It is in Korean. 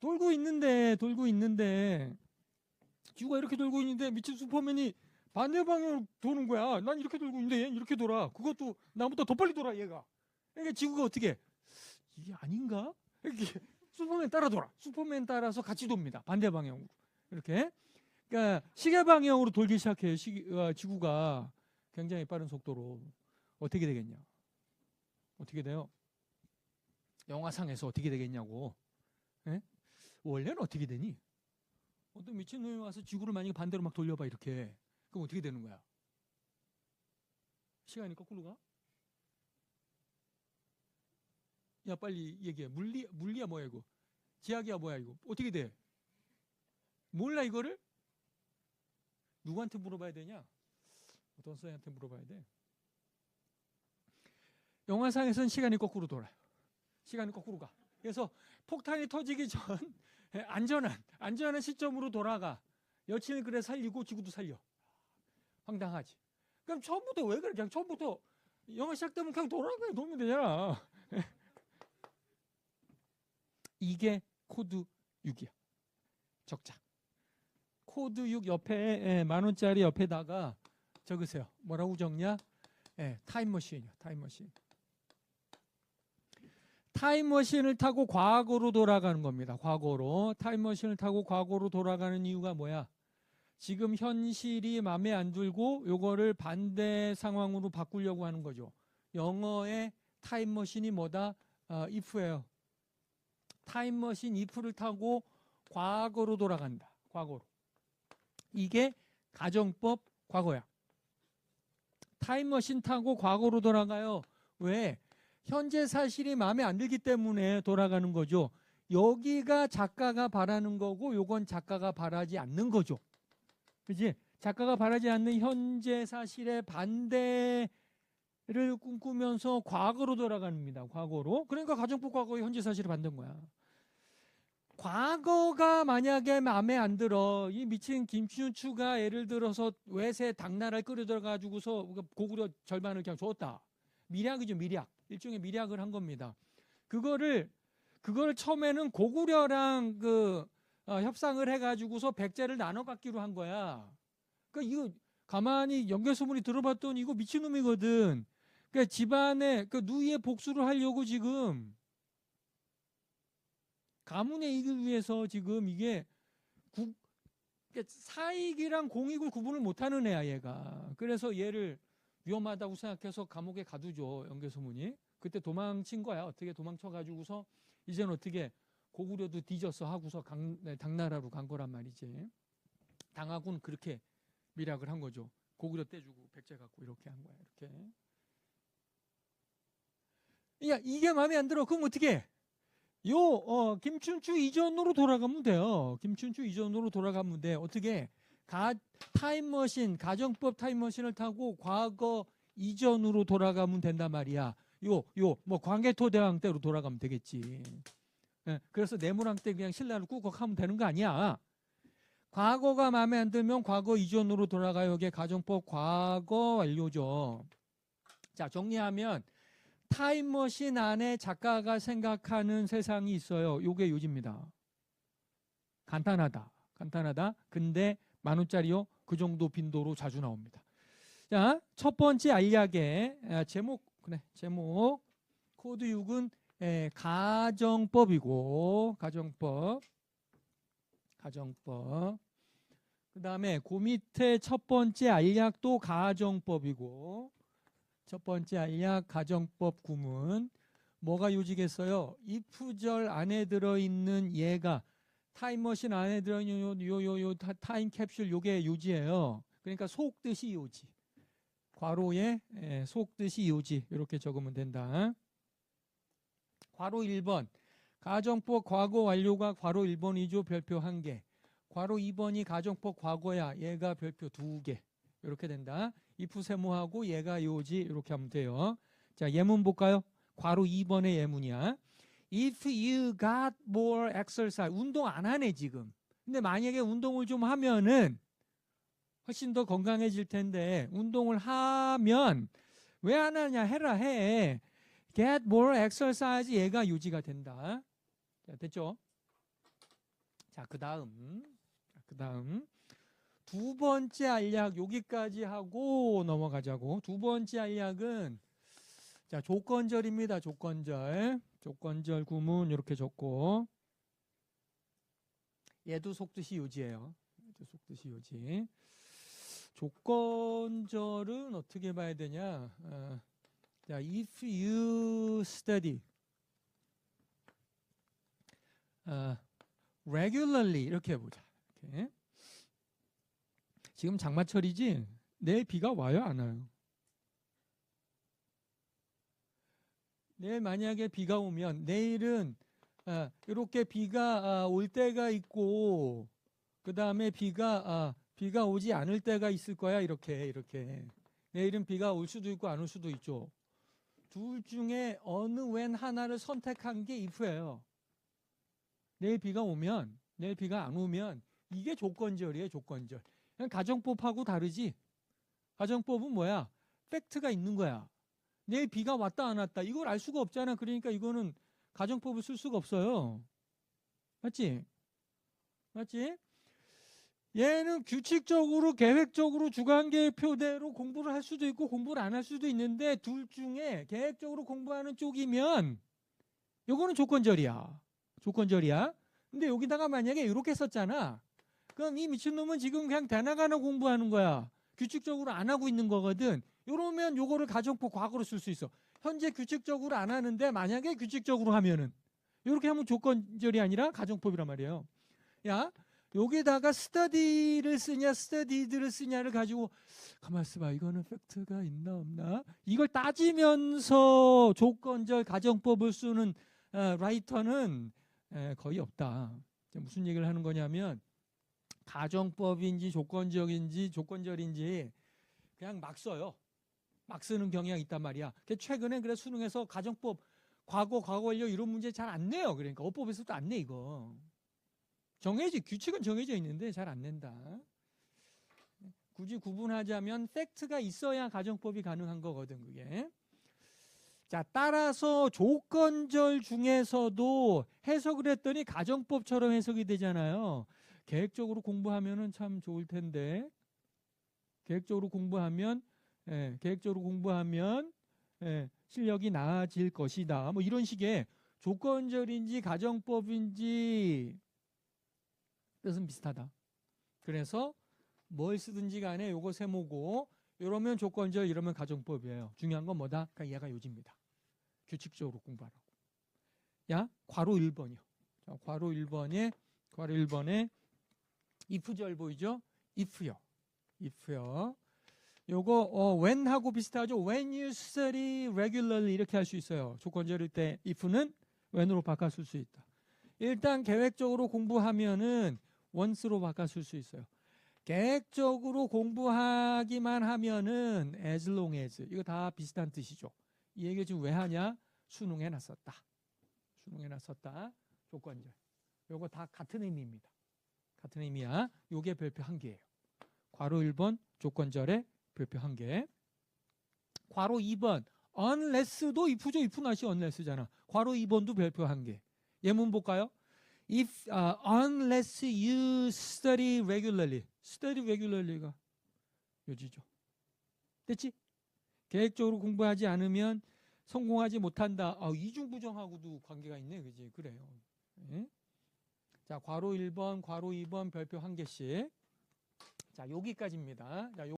돌고 있는데 돌고 있는데 지구가 이렇게 돌고 있는데 미친 슈퍼맨이 반대 방향으로 도는 거야. 난 이렇게 돌고 있는데 얘는 이렇게 돌아. 그것도 나보다 더 빨리 돌아 얘가. 그러니까 지구가 어떻게 이게 아닌가? 이렇게 슈퍼맨 따라 돌아. 슈퍼맨 따라서 같이 돕니다. 반대 방향으로 이렇게. 그러니까 시계 방향으로 돌기 시작해요. 시, 어, 지구가 굉장히 빠른 속도로 어떻게 되겠냐? 어떻게 돼요? 영화상에서 어떻게 되겠냐고. 예? 원래는 어떻게 되니? 어떤 미친놈이 와서 지구를 만약에 반대로 막 돌려봐 이렇게. 그럼 어떻게 되는 거야? 시간이 거꾸로 가? 야 빨리 얘기해. 물리 물리야 뭐야 이거? 지학이야 뭐야 이거? 어떻게 돼? 몰라 이거를? 누구한테 물어봐야 되냐? 어떤 선생한테 물어봐야 돼? 영화상에서는 시간이 거꾸로 돌아요. 시간이 거꾸로 가. 그래서 폭탄이 터지기 전 안전한 안전한 시점으로 돌아가. 여친을 그래 살리고 지구도 살려. 황당하지. 그럼 처음부터 왜 그래? 그냥 처음부터 영화 시작되면 그냥 돌아가 놓으면 되잖아. 이게 코드 6이야. 적자. 코드 6 옆에 예, 만 원짜리 옆에다가 적으세요. 뭐라고 적냐? 예, 타임머신이요. 타임머신. 타임머신을 타고 과거로 돌아가는 겁니다. 과거로. 타임머신을 타고 과거로 돌아가는 이유가 뭐야? 지금 현실이 마음에 안 들고 요거를 반대 상황으로 바꾸려고 하는 거죠. 영어의 타임머신이 뭐다? 어, if예요. 타임머신 if를 타고 과거로 돌아간다. 과거로. 이게 가정법 과거야. 타임머신 타고 과거로 돌아가요. 왜? 현재 사실이 마음에 안 들기 때문에 돌아가는 거죠. 여기가 작가가 바라는 거고 요건 작가가 바라지 않는 거죠. 그지? 작가가 바라지 않는 현재 사실의 반대를 꿈꾸면서 과거로 돌아갑니다. 과거로. 그러니까 가정법 과거의 현재 사실을 만든 거야. 과거가 만약에 마음에 안 들어 이 미친 김춘추가 예를 들어서 외세 당나라를 끌어들여 가지고서 고구려 절반을 그냥 줬다. 미략이죠 미략 일종의 미략을 한 겁니다. 그거를 그걸 처음에는 고구려랑 그 어, 협상을 해가지고서 백제를 나눠 갖기로 한 거야. 그러니까 이거 가만히 연결 소문이 들어봤더니 이거 미친놈이거든. 그러니까 집안에 그 누이의 복수를 하려고 지금 가문의 이익을 위해서 지금 이게 국 그러니까 사익이랑 공익을 구분을 못하는 애야 얘가. 그래서 얘를 위험하다고 생각해서 감옥에 가두죠 연결 소문이. 그때 도망친 거야. 어떻게 도망쳐 가지고서 이제는 어떻게 고구려도 뒤져서 하고서 강, 네, 당나라로 간 거란 말이지. 당하고는 그렇게 미락을 한 거죠. 고구려 떼주고 백제 갖고 이렇게 한 거야. 이렇게. 야 이게 마음에 안 들어. 그럼 어떻게? 요 어, 김춘추 이전으로 돌아가면 돼요. 김춘추 이전으로 돌아가면 돼. 어떻게? 가 타임머신 가정법 타임머신을 타고 과거 이전으로 돌아가면 된단 말이야. 요 요 뭐 광개토 대왕 때로 돌아가면 되겠지. 예, 그래서 내무랑 때 그냥 신라를 꾹꾹 하면 되는 거 아니야. 과거가 마음에 안 들면 과거 이전으로 돌아가요. 이게 가정법 과거 완료죠. 자, 정리하면 타임머신 안에 작가가 생각하는 세상이 있어요. 요게 요지입니다. 간단하다. 간단하다. 근데 만 원짜리요. 그 정도 빈도로 자주 나옵니다. 자, 첫 번째 알약의 아, 제목 그래. 제목 코드 6은 예, 가정법이고 가정법 가정법 그 다음에 그 밑에 첫 번째 알약도 가정법이고 첫 번째 알약 가정법 구문 뭐가 요지겠어요? if절 안에 들어있는 얘가 타임머신 안에 들어있는 요 요 요 타임 캡슐 요게 요지예요. 그러니까 속뜻이 요지. 괄호에 예, 속뜻이 요지 이렇게 적으면 된다. 괄호 1번 가정법 과거 완료가 괄호 1번이죠. 별표 1개. 괄호 2번이 가정법 과거야. 얘가 별표 2개. 이렇게 된다. if 세모하고 얘가 요지 이렇게 하면 돼요. 자, 예문 볼까요? 괄호 2번의 예문이야. If you got more exercise. 운동 안 하네, 지금. 근데 만약에 운동을 좀 하면은 훨씬 더 건강해질 텐데 운동을 하면 왜 안 하냐 해라 해. get more exercise 얘가 유지가 된다. 자, 됐죠? 자, 그다음. 자, 그다음. 두 번째 알약 여기까지 하고 넘어가자고. 두 번째 알약은 자, 조건절입니다. 조건절. 조건절 구문 이렇게 적고 얘도 속뜻이 요지예요. 얘도 속뜻이 요지. 조건절은 어떻게 봐야 되냐? 어, 자, if you study 어, regularly 이렇게 해보자. 이렇게. 지금 장마철이지? 내일 비가 와요, 안 와요? 내일 만약에 비가 오면 내일은 아, 이렇게 비가 아, 올 때가 있고 그 다음에 비가 아, 비가 오지 않을 때가 있을 거야 이렇게 이렇게 내일은 비가 올 수도 있고 안 올 수도 있죠. 둘 중에 어느 웬 하나를 선택한 게 if예요. 내일 비가 오면 내일 비가 안 오면 이게 조건절이에요 조건절. 그냥 가정법하고 다르지. 가정법은 뭐야? 팩트가 있는 거야. 내일 비가 왔다 안 왔다 이걸 알 수가 없잖아. 그러니까 이거는 가정법을 쓸 수가 없어요. 맞지? 맞지? 얘는 규칙적으로 계획적으로 주관계표대로 공부를 할 수도 있고 공부를 안 할 수도 있는데 둘 중에 계획적으로 공부하는 쪽이면 요거는 조건절이야. 조건절이야. 근데 여기다가 만약에 이렇게 썼잖아. 그럼 이 미친놈은 지금 그냥 대나가나 공부하는 거야. 규칙적으로 안 하고 있는 거거든. 이러면 요거를 가정법 과거로 쓸 수 있어. 현재 규칙적으로 안 하는데 만약에 규칙적으로 하면은 이렇게 하면 조건절이 아니라 가정법이란 말이에요. 야, 여기다가 스터디를 쓰냐 스터디드를 쓰냐를 가지고 가만 있어봐 이거는 팩트가 있나 없나 이걸 따지면서 조건절 가정법을 쓰는 어, 라이터는 에, 거의 없다. 무슨 얘기를 하는 거냐면 가정법인지 조건적인지 조건절인지 그냥 막 써요. 막 쓰는 경향이 있단 말이야. 그 최근에 그래 수능에서 가정법 과거 과거 완료 이런 문제 잘 안 내요. 그러니까 어법에서도 안 내 이거. 정해지 규칙은 정해져 있는데 잘 안 낸다. 굳이 구분하자면 팩트가 있어야 가정법이 가능한 거거든 그게. 자 따라서 조건절 중에서도 해석을 했더니 가정법처럼 해석이 되잖아요. 계획적으로 공부하면은 참 좋을 텐데 계획적으로 공부하면 예, 계획적으로 공부하면 예, 실력이 나아질 것이다. 뭐 이런 식의 조건절인지 가정법인지 뜻은 비슷하다. 그래서 뭘 쓰든지 간에 요거 세모고 이러면 조건절 이러면 가정법이에요. 중요한 건 뭐다? 그러니까 얘가 요지입니다. 규칙적으로 공부하라고. 야, 괄호 1번이요. 자, 괄호 1번에 괄호 1번에 if절 보이죠? if요. if요. 요거 어, when하고 비슷하죠. When you study regularly 이렇게 할 수 있어요. 조건절일 때 if는 when으로 바꿔 쓸 수 있다. 일단 계획적으로 공부하면은 once로 바꿔 쓸 수 있어요. 계획적으로 공부하기만 하면은 as long as 이거 다 비슷한 뜻이죠. 이 얘기 지금 왜 하냐? 수능에 났었다. 수능에 났었다. 조건절. 요거 다 같은 의미입니다. 같은 의미야. 요게 별표 한 개예요. 괄호 1번 조건절의 별표 한 개. 괄호 2번 unless도 if죠. if not이 unless잖아. 괄호 2번도 별표 한 개. 예문 볼까요? If uh, unless you study regularly. study regularly가 요지죠. 됐지? 계획적으로 공부하지 않으면 성공하지 못한다. 아, 이중 부정하고도 관계가 있네. 그지? 그래요. 예? 자, 괄호 1번, 괄호 2번 별표 한 개씩. 자, 여기까지입니다. 자, 요